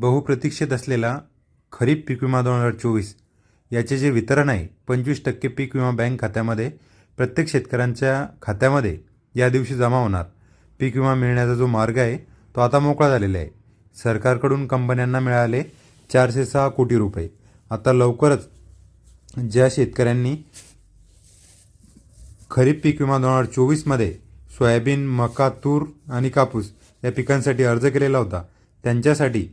बहुप्रतीक्षित असलेला खरीप पीक विमा दोन हजार चोवीस याचे जे वितरण आहे पंचवीस टक्के पीक विमा बँक खात्यामध्ये प्रत्येक शेतकऱ्यांच्या खात्यामध्ये या दिवशी जमा होणार. पीक विमा मिळण्याचा जो मार्ग आहे तो आता मोकळा झालेला आहे. सरकारकडून कंपन्यांना मिळाले चारशे सहा कोटी रुपये. आता लवकरच ज्या शेतकऱ्यांनी खरीप पीक विमा दोन हजार चोवीसमध्ये सोयाबीन मका तूर आणि कापूस या पिकांसाठी अर्ज केलेला होता त्यांच्यासाठी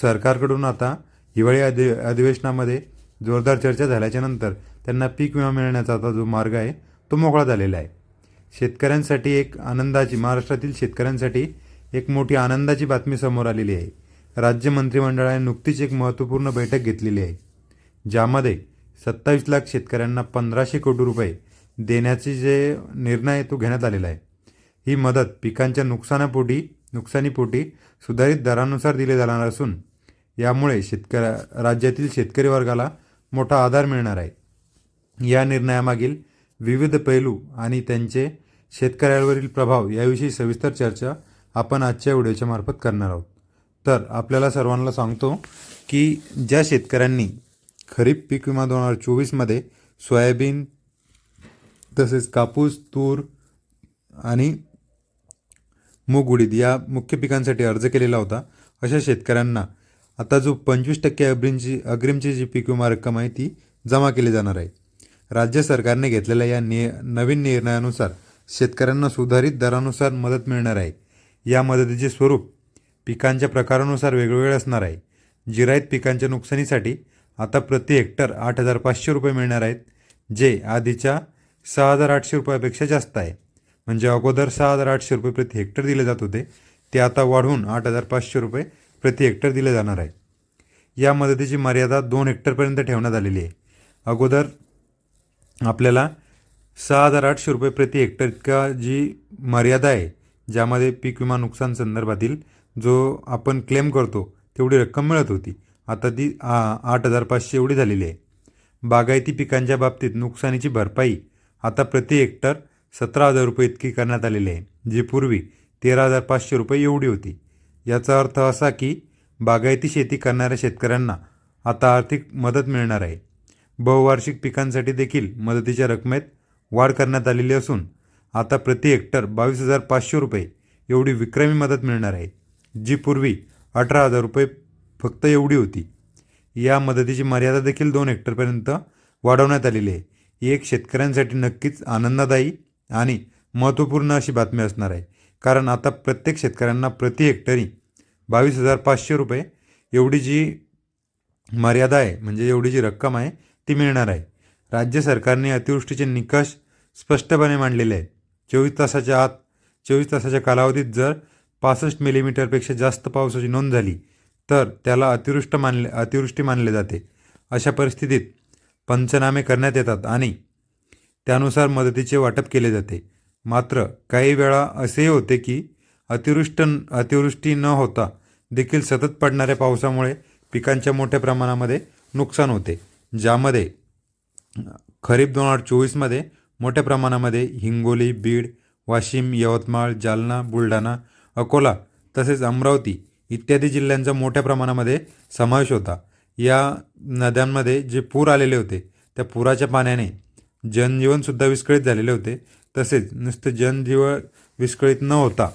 सरकारकडून आता हिवाळी अधि अधिवेशनामध्ये जोरदार चर्चा झाल्याच्यानंतर त्यांना पीक विमा मिळण्याचा आता जो मार्ग आहे तो मोकळा झालेला आहे. शेतकऱ्यांसाठी एक आनंदाची महाराष्ट्रातील शेतकऱ्यांसाठी एक मोठी आनंदाची बातमी समोर आलेली आहे. राज्य मंत्रिमंडळाने नुकतीच एक महत्त्वपूर्ण बैठक घेतलेली आहे ज्यामध्ये सत्तावीस लाख शेतकऱ्यांना पंधराशे कोटी रुपये देण्याचे जे निर्णय आहे तो घेण्यात आलेला आहे. ही मदत पिकांच्या नुकसानापोटी नुकसानीपोटी सुधारित दरानुसार दिले जाणार असून यामुळे शेतकऱ्या राज्यातील शेतकरी वर्गाला मोठा आधार मिळणार आहे. या निर्णयामागील विविध पैलू आणि त्यांचे शेतकऱ्यांवरील प्रभाव याविषयी सविस्तर चर्चा आपण आजच्या व्हिडिओच्या मार्फत करणार आहोत. तर आपल्याला सर्वांना सांगतो की ज्या शेतकऱ्यांनी खरीप पीक विमा दोन हजार चोवीसमध्ये सोयाबीन तसेच कापूस तूर आणि मूग उडीद या मुख्य पिकांसाठी अर्ज केलेला होता. अशा शेतकऱ्यांना आता जो पंचवीस टक्के अग्रिमची अग्रिमची जी पीक विमा रक्कम आहे ती जमा केली जाणार आहे. राज्य सरकारने घेतलेल्या या नि नवीन निर्णयानुसार शेतकऱ्यांना सुधारित दरानुसार मदत मिळणार आहे. या मदतीचे स्वरूप पिकांच्या प्रकारानुसार वेगवेगळे असणार आहे. जिरायत पिकांच्या नुकसानीसाठी आता प्रति हेक्टर आठ हजार पाचशे रुपये मिळणार आहेत जे आधीच्या सहा हजार आठशे रुपयापेक्षा जास्त आहे. म्हणजे अगोदर सहा हजार आठशे रुपये प्रति हेक्टर दिले जात होते ते आता वाढवून आठ हजार पाचशे रुपये प्रति हेक्टर दिले जाणार आहे. या मदतीची मर्यादा दोन हेक्टरपर्यंत ठेवण्यात आलेली आहे. अगोदर आपल्याला सहा हजार आठशे रुपये प्रति हेक्टर इतका जी मर्यादा आहे ज्यामध्ये पीक विमा नुकसान संदर्भातील जो आपण क्लेम करतो तेवढी रक्कम मिळत होती. आता ती आ आठ हजार पाचशे एवढी झालेली आहे. बागायती पिकांच्या बाबतीत नुकसानीची भरपाई आता प्रति हेक्टर सतरा हजार रुपये इतकी करण्यात आलेली आहे जी पूर्वी तेरा हजार पाचशे रुपये एवढी होती. याचा अर्थ असा की बागायती शेती करणाऱ्या शेतकऱ्यांना आता आर्थिक मदत मिळणार आहे. बहुवार्षिक पिकांसाठी देखील मदतीच्या रकमेत वाढ करण्यात आलेली असून आता प्रति हेक्टर बावीस हजार पाचशे रुपये एवढी विक्रमी मदत मिळणार आहे जी पूर्वी अठरा हजार रुपये फक्त एवढी होती. या मदतीची मर्यादा देखील दोन हेक्टरपर्यंत वाढवण्यात आलेली आहे. ही एक शेतकऱ्यांसाठी नक्कीच आनंददायी आणि महत्त्वपूर्ण अशी बातमी असणार आहे. कारण आता प्रत्येक शेतकऱ्यांना प्रति हेक्टरी बावीस हजार पाचशे रुपये एवढी जी मर्यादा आहे म्हणजे एवढी जी रक्कम आहे ती मिळणार आहे. राज्य सरकारने अतिवृष्टीचे निकष स्पष्टपणे मांडलेले आहेत. चोवीस तासाच्या आत चोवीस तासाच्या कालावधीत जर पासष्ट मिलीमीटरपेक्षा जास्त पावसाची नोंद झाली तर त्याला अतिवृष्ट मानले अतिवृष्टी मानले जाते. अशा परिस्थितीत पंचनामे करण्यात येतात आणि त्यानुसार मदतीचे वाटप केले जाते. मात्र काही वेळा असेही होते की अतिवृष्ट अतिवृष्टी न होता देखील सतत पडणाऱ्या पावसामुळे पिकांच्या मोठ्या प्रमाणामध्ये नुकसान होते. ज्यामध्ये खरीप दोन हजार चोवीसमध्ये मोठ्या प्रमाणामध्ये हिंगोली बीड वाशिम यवतमाळ जालना बुलढाणा अकोला तसेच अमरावती इत्यादी जिल्ह्यांचा मोठ्या प्रमाणामध्ये समावेश होता. या नद्यांमध्ये जे पूर आलेले होते त्या पुराच्या पाण्याने जनजीवनसुद्धा विस्कळीत झालेले होते. तसेच नुसतं जनजीवन विस्कळीत न होता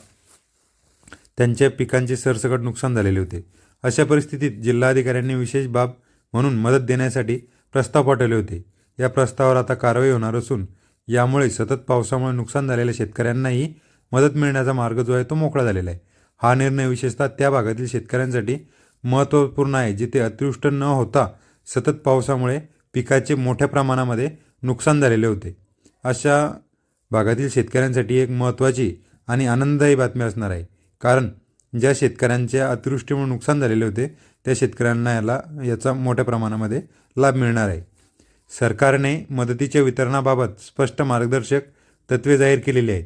त्यांच्या पिकांचे सरसकट नुकसान झालेले होते. अशा परिस्थितीत जिल्हाधिकाऱ्यांनी विशेष बाब म्हणून मदत देण्यासाठी प्रस्ताव पाठवले होते. या प्रस्तावावर आता कारवाई होणार असून यामुळे सतत पावसामुळे नुकसान झालेल्या शेतकऱ्यांनाही मदत मिळण्याचा मार्ग जो आहे तो मोकळा झालेला आहे. हा निर्णय विशेषतः त्या भागातील शेतकऱ्यांसाठी महत्त्वपूर्ण आहे जिथे अतिवृष्ट न होता सतत पावसामुळे पिकाचे मोठ्या प्रमाणामध्ये नुकसान झालेले होते. अशा भागातील शेतकऱ्यांसाठी एक महत्त्वाची आणि आनंददायी बातमी असणार आहे. कारण ज्या शेतकऱ्यांच्या अतिवृष्टीमुळे नुकसान झालेले होते त्या शेतकऱ्यांना याला याचा मोठ्या प्रमाणामध्ये लाभ मिळणार आहे. सरकारने मदतीच्या वितरणाबाबत स्पष्ट मार्गदर्शक तत्त्वे जाहीर केलेली आहेत.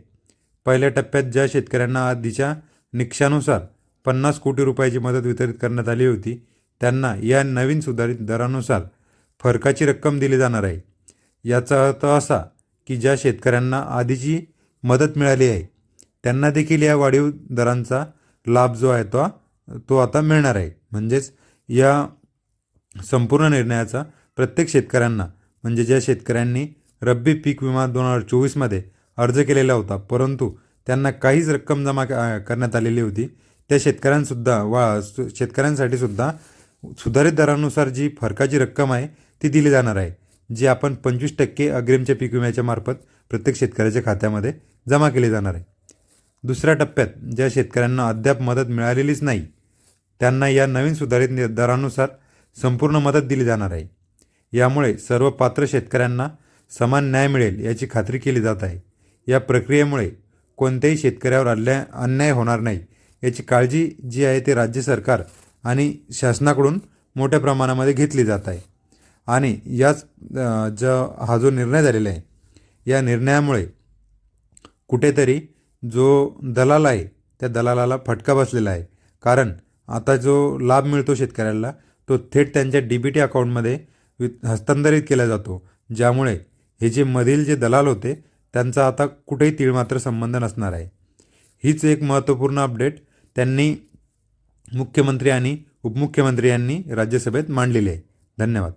पहिल्या टप्प्यात ज्या शेतकऱ्यांना आधीच्या निकषानुसार पन्नास कोटी रुपयाची मदत वितरित करण्यात आली होती त्यांना या नवीन सुधारित दरानुसार फरकाची रक्कम दिली जाणार आहे. याचा अर्थ असा की ज्या शेतकऱ्यांना आधीची मदत मिळाली आहे त्यांना देखील या वाढीव दरांचा लाभ जो आहे तो तो आता मिळणार आहे. म्हणजेच या संपूर्ण निर्णयाचा प्रत्येक शेतकऱ्यांना म्हणजे ज्या शेतकऱ्यांनी रब्बी पीक विमा दोन हजार चोवीसमध्ये अर्ज केलेला होता परंतु त्यांना काहीच रक्कम जमा करण्यात आलेली होती त्या शेतकऱ्यांसुद्धा वा सु- शेतकऱ्यांसाठी सुद्धा सुधारित दरानुसार जी फरकाची रक्कम आहे ती दिली जाणार आहे जी आपण पंचवीस टक्के अग्रिमच्या पीक विम्याच्या मार्फत प्रत्येक शेतकऱ्याच्या खात्यामध्ये जमा केली जाणार आहे. दुसऱ्या टप्प्यात ज्या शेतकऱ्यांना अद्याप मदत मिळालेलीच नाही त्यांना या नवीन सुधारित नि- दरानुसार संपूर्ण मदत दिली जाणार आहे. यामुळे सर्व पात्र शेतकऱ्यांना समान न्याय मिळेल याची खात्री केली जात आहे. या प्रक्रियेमुळे कोणत्याही शेतकऱ्यावर अन्याय अन्याय होणार नाही याची काळजी जी आहे ती राज्य सरकार आणि शासनाकडून मोठ्या प्रमाणामध्ये घेतली जात आहे. आणि याच ज हा जो निर्णय झालेला आहे या निर्णयामुळे कुठेतरी जो दलाल आहे त्या दलालाला फटका बसलेला आहे. कारण आता जो लाभ मिळतो शेतकऱ्याला तो थेट त्यांच्या डी बी टी अकाउंटमध्ये वि- हस्तांतरित केला जातो. ज्यामुळे हे जे मधील जे दलाल होते त्यांचा आता कुठेही तीळमात्र संबंध नसणार आहे. हीच एक महत्त्वपूर्ण अपडेट त्यांनी मुख्यमंत्री आणि उपमुख्यमंत्री यांनी राज्यसभेत मांडलेली आहे. धन्यवाद.